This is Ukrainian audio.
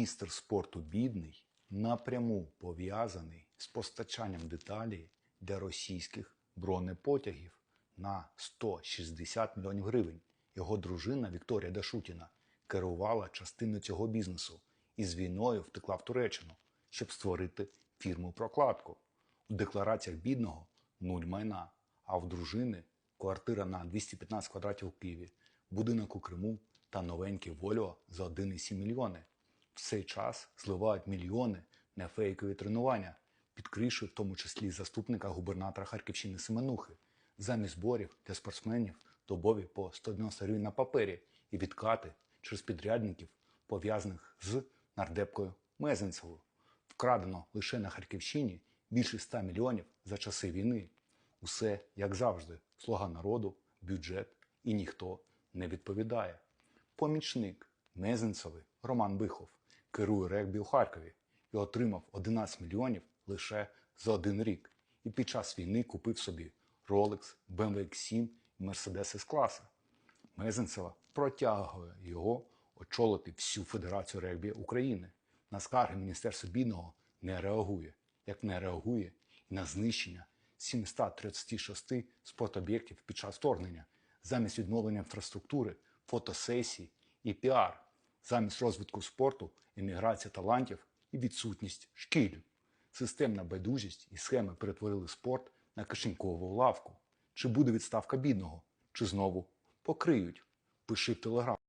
міністр спорту бідний напряму пов'язаний з постачанням деталей для російських бронепотягів на 160 мільйонів гривень. Його дружина Вікторія Дашутіна керувала частиною цього бізнесу і з війною втекла в Туреччину, щоб створити фірму прокладку. У деклараціях бідного нуль майна, а в дружини квартира на 215 квадратів у Києві, будинок у Криму та новенький Вольво за 1,7 мільйони. В цей час зливають мільйони на фейкові тренування, під кришою в тому числі заступника губернатора Харківщини Семенухи, замість зборів для спортсменів добові по 190 гривень на папері і відкати через підрядників, пов'язаних з нардепкою Мезенцевою. Вкрадено лише на Харківщині більше 100 мільйонів за часи війни. Усе, як завжди, слуга народу, бюджет і ніхто не відповідає. Помічник Мезенцевий Роман Бихов керує регбі у Харкові і отримав 11 мільйонів лише за один рік. І під час війни купив собі Rolex, BMW X7 і Mercedes S-класа. Мезенцева протягує його очолити всю Федерацію регбі України. На скарги Міністерства бідного не реагує, як не реагує і на знищення 736 спортоб'єктів під час вторгнення, замість відновлення інфраструктури, фотосесій і піар, замість розвитку спорту, імміграція талантів і відсутність шкіль. Системна байдужість і схеми перетворили спорт на кишенькову лавку. Чи буде відставка бідного, чи знову покриють? Пиши в телеграм.